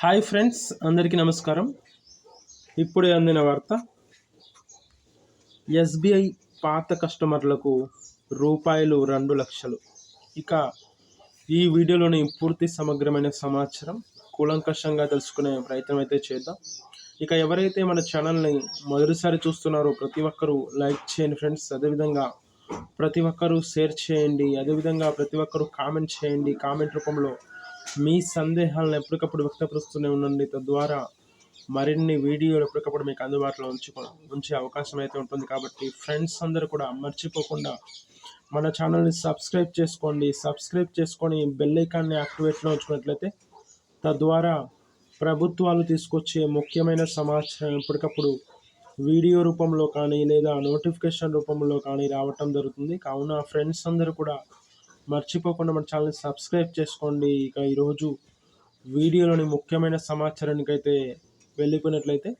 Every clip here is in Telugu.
హాయ్ ఫ్రెండ్స్ అందరికీ నమస్కారం. ఇప్పుడే అందిన వార్త. ఎస్బీఐ పాత కస్టమర్లకు రూపాయలు రెండు లక్షలు. ఇక ఈ వీడియోలోని పూర్తి సమగ్రమైన సమాచారం కూలంకషంగా తెలుసుకునే ప్రయత్నం అయితే చేద్దాం. ఇక ఎవరైతే మన ఛానల్ని మొదటిసారి చూస్తున్నారో ప్రతి ఒక్కరూ లైక్ చేయండి ఫ్రెండ్స్. అదేవిధంగా ప్రతి ఒక్కరూ షేర్ చేయండి. అదేవిధంగా ప్రతి ఒక్కరూ కామెంట్ చేయండి. కామెంట్ రూపంలో మీ సందేహాలను ఎప్పటికప్పుడు వ్యక్తపరుస్తూనే ఉండండి. తద్వారా మరిన్ని వీడియోలు ఎప్పటికప్పుడు మీకు అందుబాటులో ఉంచుకో ఉంచే అవకాశం అయితే ఉంటుంది. కాబట్టి ఫ్రెండ్స్ అందరూ కూడా మర్చిపోకుండా మన ఛానల్ని సబ్స్క్రైబ్ చేసుకోండి. సబ్స్క్రైబ్ చేసుకొని బెల్ ఐకాన్ని యాక్టివేట్లో ఉంచుకున్నట్లయితే తద్వారా ప్రభుత్వాలు తీసుకొచ్చే ముఖ్యమైన సమాచారం ఎప్పటికప్పుడు వీడియో రూపంలో కానీ లేదా నోటిఫికేషన్ రూపంలో కానీ రావటం జరుగుతుంది. కావున ఫ్రెండ్స్ అందరూ కూడా మర్చిపోకుండా మన ఛానల్ని సబ్స్క్రైబ్ చేసుకోండి. ఇక ఈరోజు వీడియోలోని ముఖ్యమైన సమాచారానికి అయితే వెళ్ళిపోయినట్లయితే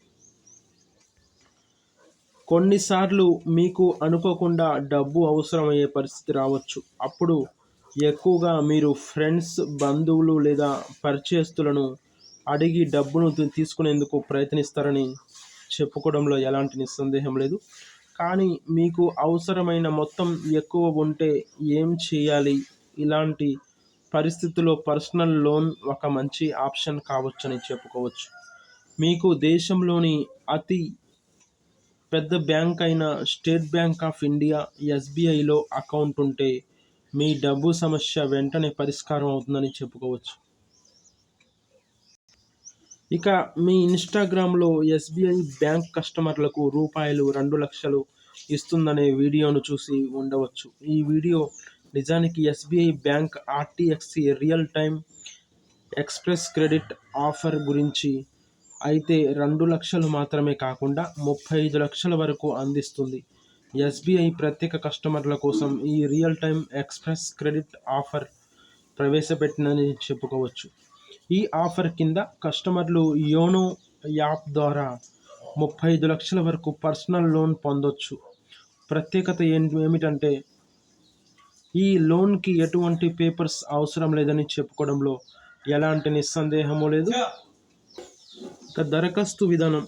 కొన్నిసార్లు మీకు అనుకోకుండా డబ్బు అవసరమయ్యే పరిస్థితి రావచ్చు. అప్పుడు ఎక్కువగా మీరు ఫ్రెండ్స్ బంధువులు లేదా పరిచయస్తులను అడిగి డబ్బును తీసుకునేందుకు ప్రయత్నిస్తారని చెప్పుకోవడంలో ఎలాంటి నిస్సందేహం లేదు. కానీ మీకు అవసరమైన మొత్తం ఎక్కువ ఉంటే ఏం చేయాలి? ఇలాంటి పరిస్థితుల్లో పర్సనల్ లోన్ ఒక మంచి ఆప్షన్ కావచ్చని చెప్పుకోవచ్చు. మీకు దేశంలోని అతి పెద్ద బ్యాంక్ అయిన స్టేట్ బ్యాంక్ ఆఫ్ ఇండియా ఎస్బీఐలో అకౌంట్ ఉంటే మీ డబ్బు సమస్య వెంటనే పరిష్కారం అవుతుందని చెప్పుకోవచ్చు. ఇక మీ ఇన్స్టాగ్రామ్లో ఎస్బీఐ బ్యాంక్ కస్టమర్లకు రూపాయలు రెండు లక్షలు ఇస్తుందనే వీడియోను చూసి ఉండవచ్చు. ఈ వీడియో నిజానికి SBI bank RTXC real time express credit offer గురించి అయితే రెండు లక్షలు మాత్రమే కాకుండా ముప్పై ఐదు లక్షల వరకు అందిస్తుంది. ఎస్బీఐ ప్రత్యేక కస్టమర్ల కోసం ఈ real time express credit offer ప్రవేశపెట్టిందని చెప్పుకోవచ్చు. ఈ ఆఫర్ కింద కస్టమర్లు యోనో యాప్ ద్వారా ముప్పై ఐదు లక్షల వరకు పర్సనల్ లోన్ పొందొచ్చు. ప్రత్యేకత ఏమిటంటే ఈ లోన్కి ఎటువంటి పేపర్స్ అవసరం లేదని చెప్పుకోవడంలో ఎలాంటి నిస్సందేహము లేదు. ఇక దరఖాస్తు విధానం.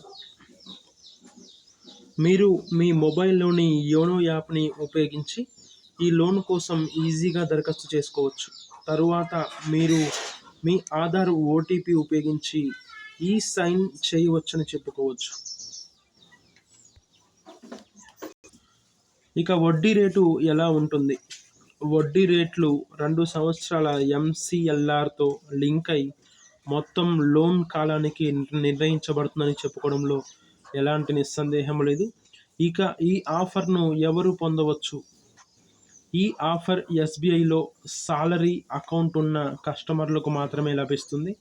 మీరు మీ మొబైల్లోని యోనో యాప్ని ఉపయోగించి ఈ లోన్ కోసం ఈజీగా దరఖాస్తు చేసుకోవచ్చు. తరువాత మీరు మీ ఆధార్ ఓటీపీ ఉపయోగించి ఈ సైన్ చేయవచ్చని చెప్పుకోవచ్చు. ఇక వడ్డీ రేటు ఎలా ఉంటుంది? వడ్డీ రేట్లు రెండు సంవత్సరాల ఎంసీఎల్ఆర్తో లింక్ అయి మొత్తం లోన్ కాలానికి నిర్ణయించబడుతుందని చెప్పుకోవడంలో ఎలాంటి నిస్సందేహం లేదు. ఇక ఈ ఆఫర్ను ఎవరు పొందవచ్చు? ఈ ఆఫర్ ఎస్బీఐలో సాలరీ అకౌంట్ ఉన్న కస్టమర్లకు మాత్రమే లభిస్తుంది.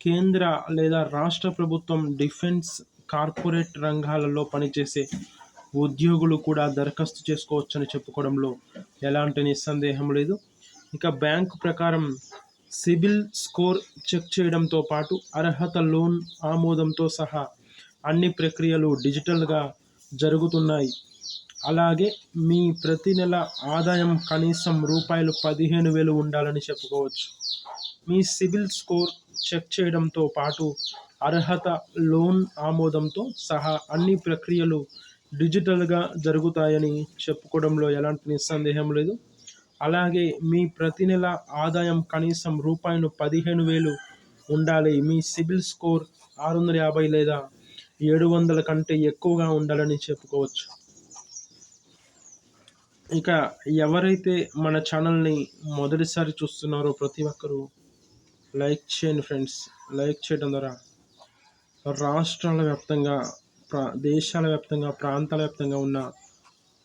కేంద్ర లేదా రాష్ట్ర ప్రభుత్వం డిఫెన్స్ కార్పొరేట్ రంగాలలో పనిచేసే ఉద్యోగులు కూడా దరఖాస్తు చేసుకోవచ్చని చెప్పుకోవడంలో ఎలాంటి నిస్సందేహం లేదు. ఇక బ్యాంకు ప్రకారం సిబిల్ స్కోర్ చెక్ చేయడంతో పాటు అర్హత లోన్ ఆమోదంతో సహా అన్ని ప్రక్రియలు డిజిటల్గా జరుగుతున్నాయి. అలాగే మీ ప్రతి నెల ఆదాయం కనీసం రూపాయలు పదిహేను వేలు ఉండాలని చెప్పుకోవచ్చు. మీ సిబిల్ స్కోర్ చెక్ చేయడంతో పాటు అర్హత లోన్ ఆమోదంతో సహా అన్ని ప్రక్రియలు డిజిటల్గా జరుగుతాయని చెప్పుకోవడంలో ఎలాంటి నిస్సందేహం లేదు. అలాగే మీ ప్రతి నెల ఆదాయం కనీసం రూపాయలు పదిహేను వేలు ఉండాలి. మీ సిబిల్ స్కోర్ ఆరు వందల యాభై లేదా ఏడు వందల కంటే ఎక్కువగా ఉండాలని చెప్పుకోవచ్చు. ఇక ఎవరైతే మన ఛానల్ని మొదటిసారి చూస్తున్నారో ప్రతి ఒక్కరూ లైక్ చేయండి ఫ్రెండ్స్. లైక్ చేయడం ద్వారా రాష్ట్రాల వ్యాప్తంగా ప్రా దేశాల వ్యాప్తంగా ప్రాంతాల వ్యాప్తంగా ఉన్న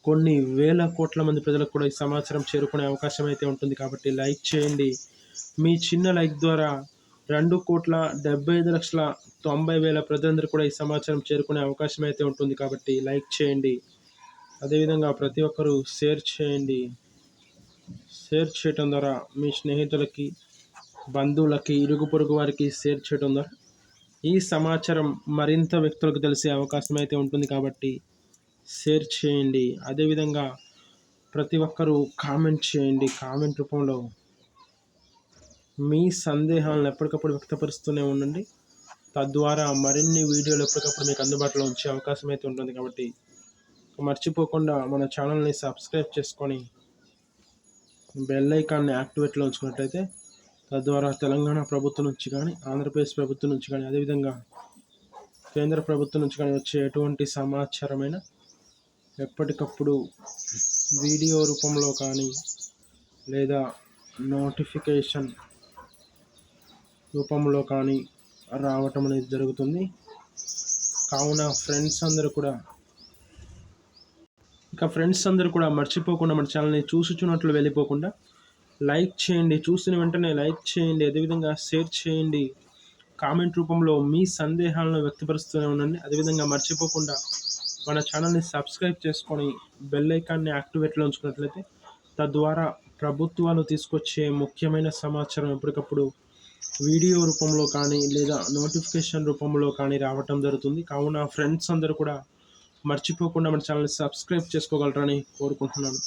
కొన్ని వేల కోట్ల మంది ప్రజలకు కూడా ఈ సమాచారం చేరుకునే అవకాశం అయితే ఉంటుంది కాబట్టి లైక్ చేయండి. మీ చిన్న లైక్ ద్వారా రెండు కోట్ల డెబ్బై ఐదు లక్షల తొంభై వేల ప్రజలందరూ కూడా ఈ సమాచారం చేరుకునే అవకాశం అయితే ఉంటుంది కాబట్టి లైక్ చేయండి. అదేవిధంగా ప్రతి ఒక్కరూ షేర్ చేయండి. షేర్ చేయటం ద్వారా మీ స్నేహితులకి బంధువులకి ఇరుగు పొరుగు వారికి షేర్ చేయడం ద్వారా ఈ సమాచారం మరింత వ్యక్తులకు తెలిసే అవకాశం అయితే ఉంటుంది కాబట్టి షేర్ చేయండి. అదేవిధంగా ప్రతి ఒక్కరూ కామెంట్ చేయండి. కామెంట్ రూపంలో మీ సందేహాలను ఎప్పటికప్పుడు వ్యక్తపరుస్తూనే ఉండండి. తద్వారా మరిన్ని వీడియోలు ఎప్పటికప్పుడు మీకు అందుబాటులో ఉంచే అవకాశం అయితే ఉంటుంది కాబట్టి మర్చిపోకుండా మన ఛానల్ని సబ్స్క్రైబ్ చేసుకొని బెల్ ఐకాన్ని యాక్టివేట్లో ఉంచుకున్నట్లయితే తద్వారా తెలంగాణ ప్రభుత్వం నుంచి కానీ ఆంధ్రప్రదేశ్ ప్రభుత్వం నుంచి కానీ అదేవిధంగా కేంద్ర ప్రభుత్వం నుంచి కానీ వచ్చే ఎటువంటి సమాచారమైన ఎప్పటికప్పుడు వీడియో రూపంలో కానీ లేదా నోటిఫికేషన్ రూపంలో కానీ రావటం అనేది జరుగుతుంది. కావున ఫ్రెండ్స్ అందరూ కూడా ఇంకా ఫ్రెండ్స్ అందరూ కూడా మర్చిపోకుండా మన ఛానల్ని చూసుచున్నట్లు వెళ్ళిపోకుండా లైక్ చేయండి. చూసిన వెంటనే లైక్ చేయండి. అదేవిధంగా షేర్ చేయండి. కామెంట్ రూపంలో మీ సందేహాలను వ్యక్తపరుస్తూనే ఉండండి. అదేవిధంగా మర్చిపోకుండా మన ఛానల్ని సబ్స్క్రైబ్ చేసుకొని బెల్ ఐకాన్ని యాక్టివేట్లో ఉంచుకున్నట్లయితే తద్వారా ప్రభుత్వాలు తీసుకొచ్చే ముఖ్యమైన సమాచారం ఎప్పటికప్పుడు వీడియో రూపంలో కానీ లేదా నోటిఫికేషన్ రూపంలో కానీ రావటం జరుగుతుంది. కావున ఫ్రెండ్స్ అందరూ కూడా మర్చిపోకుండా మన ఛానల్ని సబ్స్క్రైబ్ చేసుకోగలరని కోరుకుంటున్నాను.